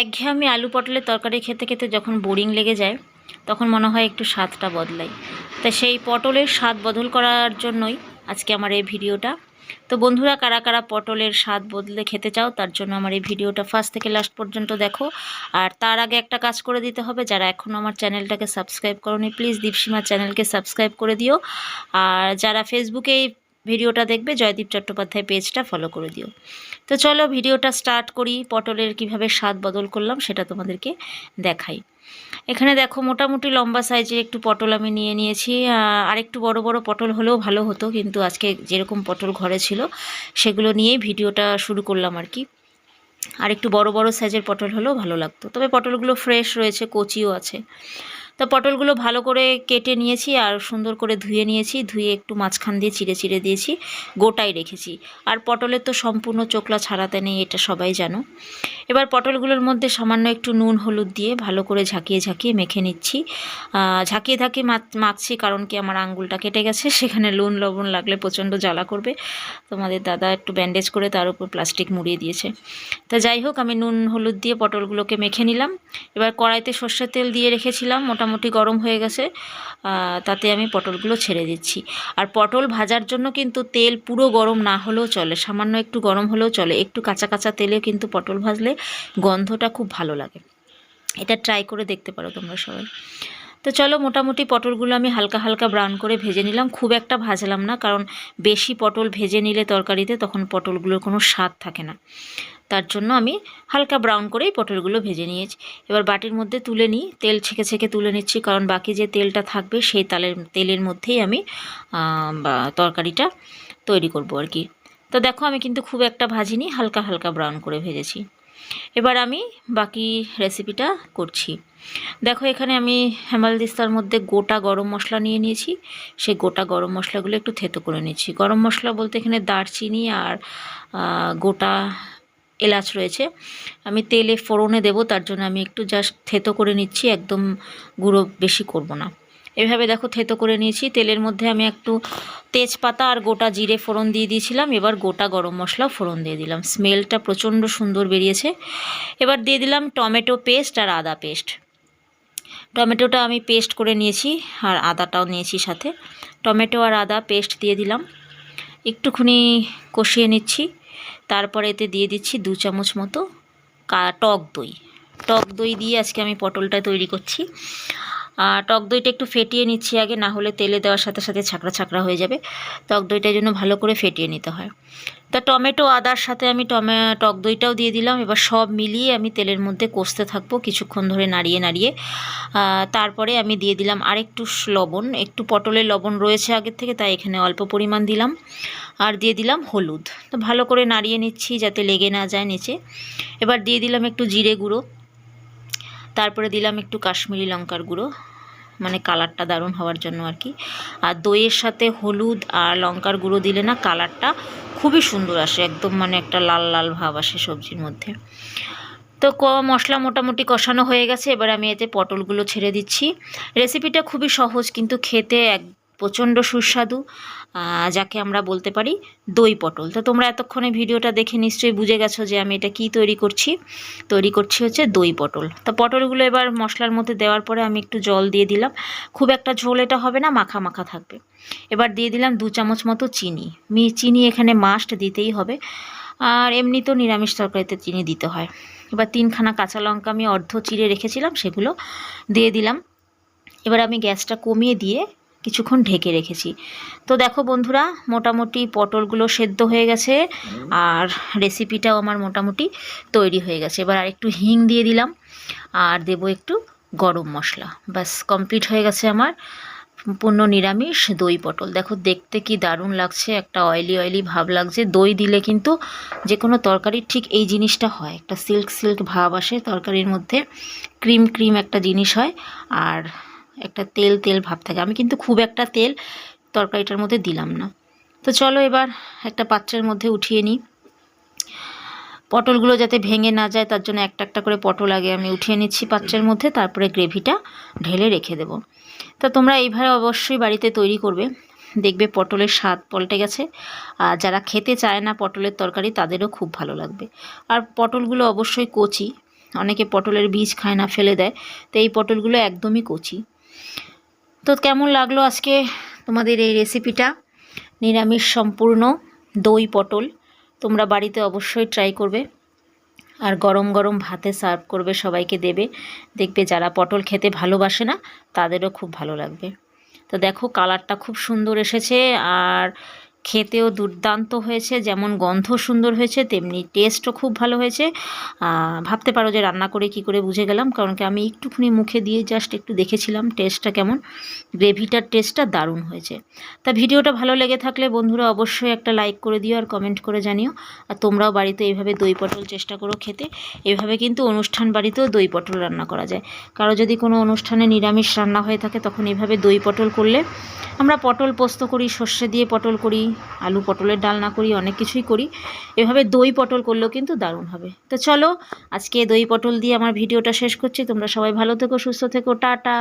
একঘেয়েমি আলু পটলের তরকারি খেতে খেতে যখন বোরিং লেগে যায়, তখন মনে হয় একটু স্বাদটা বদলাই। তা সেই পটলের স্বাদ বদল করার জন্যই আজকে আমার এই ভিডিওটা। তো বন্ধুরা, কারা কারা পটলের স্বাদ বদলে খেতে চাও, তার জন্য আমার এই ভিডিওটা ফার্স্ট থেকে লাস্ট পর্যন্ত দেখো। আর তার আগে একটা কাজ করে দিতে হবে, যারা এখনও আমার চ্যানেলটাকে সাবস্ক্রাইব করনি প্লিজ দীপসীমা চ্যানেলকে সাবস্ক্রাইব করে দিও। আর যারা ফেসবুকে ভিডিওটা দেখবে জয়দীপ চট্টোপাধ্যায় পেজটা ফলো করে দিও। তো চলো ভিডিওটা স্টার্ট করি, পটলের কীভাবে স্বাদ বদল করলাম সেটা তোমাদেরকে দেখাই। এখানে দেখো মোটামুটি লম্বা সাইজের একটু পটল আমি নিয়ে নিয়েছি। আর একটু বড় বড় পটল হলেও ভালো হতো, কিন্তু আজকে যেরকম পটল ঘরে ছিল সেগুলো নিয়েই ভিডিওটা শুরু করলাম আর কি। আর একটু বড় বড় সাইজের পটল হলেও ভালো লাগতো। তবে পটলগুলো ফ্রেশ রয়েছে, কচিও আছে। তো পটলগুলো ভালো করে কেটে নিয়েছি আর সুন্দর করে ধুয়ে নিয়েছি, ধুয়ে একটু মাঝখান দিয়ে চিড়ে চিড়ে দিয়েছি, গোটাই রেখেছি। আর পটলের তো সম্পূর্ণ চোকলা ছাড়াতে নেই, এটা সবাই জানো। এবার পটলগুলোর মধ্যে সামান্য একটু নুন, হলুদ দিয়ে ভালো করে ঝাঁকিয়ে ঝাঁকিয়ে মেখে নিচ্ছি। ঝাঁকিয়ে ঝাঁকিয়ে মাখছি কারণ কি আমার আঙ্গুলটা কেটে গেছে, সেখানে নুন, লবণ লাগলে প্রচণ্ড জ্বালা করবে। তোমাদের দাদা একটু ব্যান্ডেজ করে তার উপর প্লাস্টিক মুড়িয়ে দিয়েছে। তা যাই হোক, আমি নুন, হলুদ দিয়ে পটলগুলোকে মেখে নিলাম। এবার কড়াইতে সর্ষের তেল দিয়ে রেখেছিলাম মোটামুটি গরম হয়ে গেছে তাতে আমি পটলগুলো ছেড়ে দিচ্ছি। আর পটল ভাজার জন্য কিন্তু তেল পুরো গরম না হলেও চলে, সামান্য একটু গরম হলেও চলে, একটু কাঁচা কাঁচা তেলে কিন্তু পটল ভাজলে গন্ধটা খুব ভালো লাগে। এটা ট্রাই করে দেখতে পারো তোমরা সবাই। তো চলো মোটামুটি পটলগুলো আমি হালকা হালকা ব্রাউন করে ভেজে নিলাম। খুব একটা ভাজলাম না, কারণ বেশি পটল ভেজে নিলে তরকারিতে তখন পটলগুলোর কোনো স্বাদ থাকে না। তার জন্য আমি হালকা ব্রাউন করেই পটলগুলো ভেজে নিয়েছি। এবার বাটির মধ্যে তুলে নিই। তেল ছেঁকে ছেঁকে তুলে নিচ্ছি, কারণ বাকি যে তেলটা থাকবে সেই তালের, তেলের মধ্যেই আমি তরকারিটা তৈরি করব আর কি। তো দেখো আমি কিন্তু খুব একটা ভাজিনি, হালকা হালকা ব্রাউন করে ভেজেছি। এবার আমি বাকি রেসিপিটা করছি। দেখো এখানে আমি হেমালদিস্তার মধ্যে গোটা গরম মশলা নিয়ে নিয়েছি। সেই গোটা গরম মশলাগুলো একটু থেতো করে নিয়েছি গরম মশলা বলতে এখানে দারচিনি আর গোটা এলাচ রয়েছে। আমি তেলে ফোড়নে দেব, তার জন্য আমি একটু জাস্ট থেতো করে নিচ্ছি, একদম গুঁড়ো বেশি করব না। এভাবে দেখো থেতো করে নিয়েছি। তেলের মধ্যে আমি একটু তেজপাতা আর গোটা জিরে ফোড়ন দিয়ে দিয়েছিলাম। এবার গোটা গরম মশলা ফোড়ন দিয়ে দিলাম। স্মেলটা প্রচণ্ড সুন্দর বেরিয়েছে। এবার দিয়ে দিলাম টমেটো পেস্ট আর আদা পেস্ট। টমেটোটা আমি পেস্ট করে নিয়েছি আর আদাটাও নিয়েছি সাথে। টমেটো আর আদা পেস্ট দিয়ে দিলাম। একটুখানি কষিয়ে নিচ্ছি। তারপরে এতে দিয়ে দিচ্ছি দু চামচ মতো টক দই। টক দই দিয়ে আজকে আমি পটলটা তৈরি করছি। টক দইটা একটু ফেটিয়ে নিচ্ছি আগে, না হলে তেলে দেওয়ার সাথে সাথে ছাকড়া ছাকড়া হয়ে যাবে। টক দইটার জন্য ভালো করে ফেটিয়ে নিতে হয়। তা টমেটো, আদার সাথে আমি টমে, টক দইটাও দিয়ে দিলাম। এবার সব মিলিয়ে আমি তেলের মধ্যে কষতে থাকব কিছুক্ষণ ধরে নাড়িয়ে নাড়িয়ে। তারপরে আমি দিয়ে দিলাম আরেকটু লবণ। একটু পটলের লবণ রয়েছে আগের থেকে, তাই এখানে অল্প পরিমাণ দিলাম। আর দিয়ে দিলাম হলুদ। তো ভালো করে নাড়িয়ে নিচ্ছি যাতে লেগে না যায় নিচে। এবার দিয়ে দিলাম একটু জিরে গুঁড়ো। তারপরে দিলাম একটু কাশ্মীরি লঙ্কার গুঁড়ো মানে কালারটা দারুণ হওয়ার জন্য আর কি। আর দইয়ের সাথে হলুদ আর লঙ্কার গুঁড়ো দিলে না কালারটা খুবই সুন্দর আসে, একদম মানে একটা লাল লাল ভাব আসে সবজির মধ্যে। তো ক, মশলা মোটামুটি কষানো হয়ে গেছে, এবার আমি এতে পটলগুলো ছেড়ে দিচ্ছি। রেসিপিটা খুবই সহজ, কিন্তু খেতে এক প্রচণ্ড সুস্বাদু যাকে আমরা বলতে পারি দই পটল। তো তোমরা এতক্ষণে ভিডিওটা দেখে নিশ্চয়ই বুঝে গেছো যে আমি এটা কি তৈরি করছি। তৈরি করছি হচ্ছে দই পটল। তো পটলগুলো এবার মশলার মধ্যে দেওয়ার পরে আমি একটু জল দিয়ে দিলাম। খুব একটা ঝোল এটা হবে না, মাখা মাখা থাকবে। এবার দিয়ে দিলাম দু চামচ মতো চিনি। মি, চিনি এখানে মাস্ট দিতেই হবে। আর এমনি তো নিরামিষ তরকারিতে চিনি দিতে হয়। এবার তিনখানা কাঁচা লঙ্কা আমি অর্ধ চিড়ে রেখেছিলাম, সেগুলো দিয়ে দিলাম। এবার আমি গ্যাসটা কমিয়ে দিয়ে কিছুক্ষণ ঢেকে রেখেছি। তো দেখো বন্ধুরা মোটামুটি পটলগুলো সেদ্ধ হয়ে গেছে আর রেসিপিটাও আমার মোটামুটি তৈরি হয়ে গেছে। এবার আর একটু হিং দিয়ে দিলাম আর দেব একটু গরম মশলা। ব্যাস কমপ্লিট হয়ে গেছে আমার সম্পূর্ণ নিরামিষ দই পটল। দেখো দেখতে কি দারুণ লাগছে একটা অয়েলি অয়েলি ভাব লাগছে। দই দিলে কিন্তু যে কোনো তরকারির ঠিক এই জিনিসটা হয়। একটা সিল্ক সিল্ক ভাব আসে তরকারির মধ্যে। ক্রিম ক্রিম একটা জিনিস হয়। আর একটা তেল তেল ভাব থাকে। আমি কিন্তু খুব একটা তেল তরকারিটার মধ্যে দিলাম না। তো চলো এবার একটা পাত্রের মধ্যে উঠিয়ে নিই। পটলগুলো যাতে ভেঙে না যায়, তার জন্য একটা একটা করে পটল আগে আমি উঠিয়ে নিচ্ছি পাত্রের মধ্যে, তারপরে গ্রেভিটা ঢেলে রেখে দেবো। তা তোমরা এইভাবে অবশ্যই বাড়িতে তৈরি করবে। দেখবে পটলের স্বাদ পল্টে গেছে। আর যারা খেতে চায় না পটলের তরকারি, তাদেরও খুব ভালো লাগবে। আর পটলগুলো অবশ্যই কচি। অনেকে পটলের বীজ খায় না, ফেলে দেয়। তো এই পটলগুলো একদমই কচি। তো কেমন লাগল আজকে তোমাদের এই রেসিপিটা নিরামিষ সম্পূর্ণ দই পটল তোমরা বাড়িতে অবশ্যই ট্রাই করবে। আর গরম গরম ভাতে সার্ভ করবে, সবাইকে দেবে। দেখবে যারা পটল খেতে ভালোবাসে না, তাদেরও খুব ভালো লাগবে। তো দেখো কালারটা খুব সুন্দর এসেছে, আর খেতেও দুর্দান্ত হয়েছে, যেমন গন্ধ সুন্দর হয়েছে, তেমনি টেস্টও খুব ভালো হয়েছে। ভাবতে পারো যে রান্না করে কি করে বুঝে গেলাম, কারণ কি আমি একটুখানি মুখে দিয়ে জাস্ট একটু দেখেছিলাম টেস্টটা কেমন। গ্রেভিটার টেস্টটা দারুণ হয়েছে। তা ভিডিওটা ভালো লেগে থাকলে বন্ধুরা অবশ্যই একটা লাইক করে দিও আর কমেন্ট করে জানিও। আর তোমরাও বাড়িতে এইভাবে দই পটল চেষ্টা করো খেতে। এভাবে কিন্তু অনুষ্ঠান বাড়িতেও দই পটল রান্না করা যায়। কারও যদি কোনো অনুষ্ঠানে নিরামিষ রান্না হয়ে থাকে, তখন এইভাবে দই পটল করলে আমরা পটল পোস্ত করি, সর্ষে দিয়ে পটল করি আলু পটলের ডাল না করি, অনেক কিছুই করি। এভাবে দই পটল করলেও কিন্তু দারুণ হবে। তো চলো, আজকে দই পটল দিয়ে আমার ভিডিওটা শেষ করছি। তোমরা সবাই ভালো থেকো, সুস্থ থেকো, টাটা।